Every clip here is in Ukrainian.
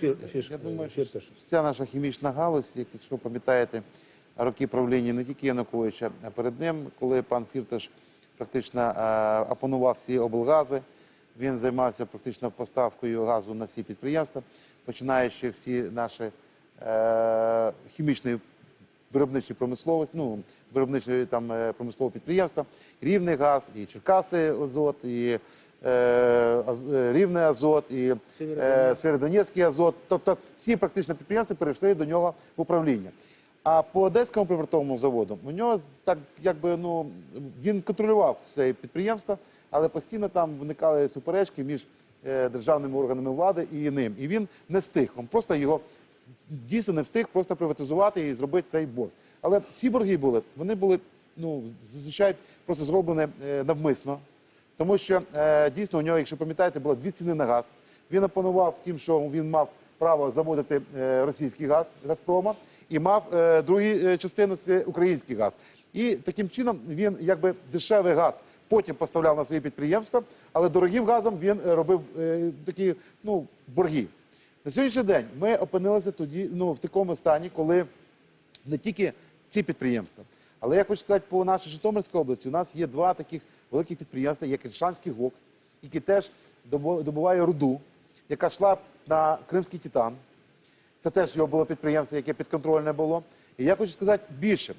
Фір, фіш, Я думаю, що Фірташ. вся наша хімічна галузь, як- якщо пам'ятаєте, роки правління не тільки Януковича, а перед ним, коли пан Фірташ практично е, опанував всі облгази, він займався практично поставкою газу на всі підприємства, починаючи всі наші е, хімічні виробничі промисловості, ну, виробничі там е, промислові підприємства, Рівний газ, і Черкаси Азот, і е, е, Рівне Азот, і е, Сєвєродонецький Азот. Тобто всі практично підприємства перейшли до нього в управління. А по Одеському припортовому заводу у нього так якби ну він контролював це підприємство, але постійно там виникали суперечки між е, державними органами влади і ним. І він не встиг. Він просто його дійсно не встиг просто приватизувати і зробити цей борг. Але всі борги були, вони були ну зазвичай просто зроблені е, навмисно. Тому що е, дійсно у нього, якщо пам'ятаєте, було дві ціни на газ. Він опанував тим, що він мав право заводити е, російський газ Газпрома і мав е, другу частину це український газ. І таким чином він якби дешевий газ потім поставляв на свої підприємства, але дорогим газом він робив такі ну, борги. На сьогоднішній день ми опинилися тоді ну, в такому стані, коли не тільки ці підприємства. Але я хочу сказати, по нашій Житомирській області у нас є два таких великих підприємства, як Іршанський ГОК, який теж добу- добуває руду, яка йшла на Кримський Титан. Це теж його було підприємство, яке підконтрольне було. І я хочу сказати більше.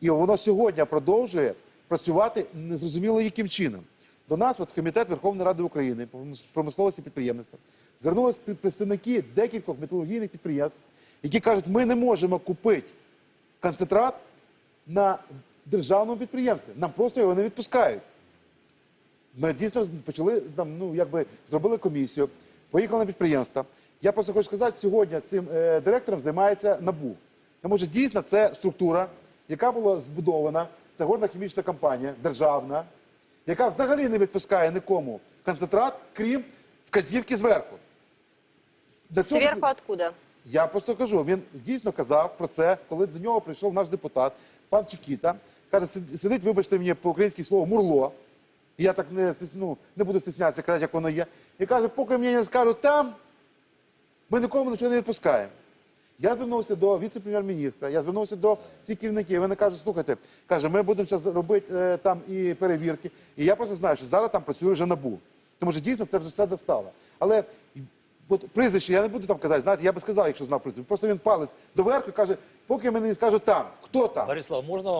І воно сьогодні продовжує працювати незрозуміло яким чином. До нас, от комітет Верховної Ради України по промисловості підприємництва, звернулися представники декількох металургійних підприємств, які кажуть, ми не можемо купити концентрат на державному підприємстві. Нам просто його не відпускають. Ми дійсно почали там, ну якби зробили комісію, поїхали на підприємство. Я просто хочу сказати, сьогодні цим е, директором займається НАБУ. Тому що дійсно це структура, яка була збудована, це горна хімічна компанія, державна, яка взагалі не відпускає нікому концентрат, крім вказівки зверху. На цьому- Сверху откуда? я просто кажу, він дійсно казав про це, коли до нього прийшов наш депутат, пан Чекіта. Каже, «Сид- сидить, вибачте мені по-українськи слово мурло. Я так не, ну, не буду стиснятися казати, як воно є. І каже, поки мені не скажуть там, ми нікому нічого не відпускаємо. Я звернувся до віце-прем'єр-міністра, я звернувся до всіх керівників. Вони кажуть, слухайте, каже, ми будемо зараз робити е, там і перевірки. І я просто знаю, що зараз там працює вже набу. Тому що дійсно це вже все достало. Але от прізвище я не буду там казати, знаєте, я би сказав, якщо знав прізвище. Просто він палець доверху і каже, поки мені не скажуть там, хто там. Борислав, можно вам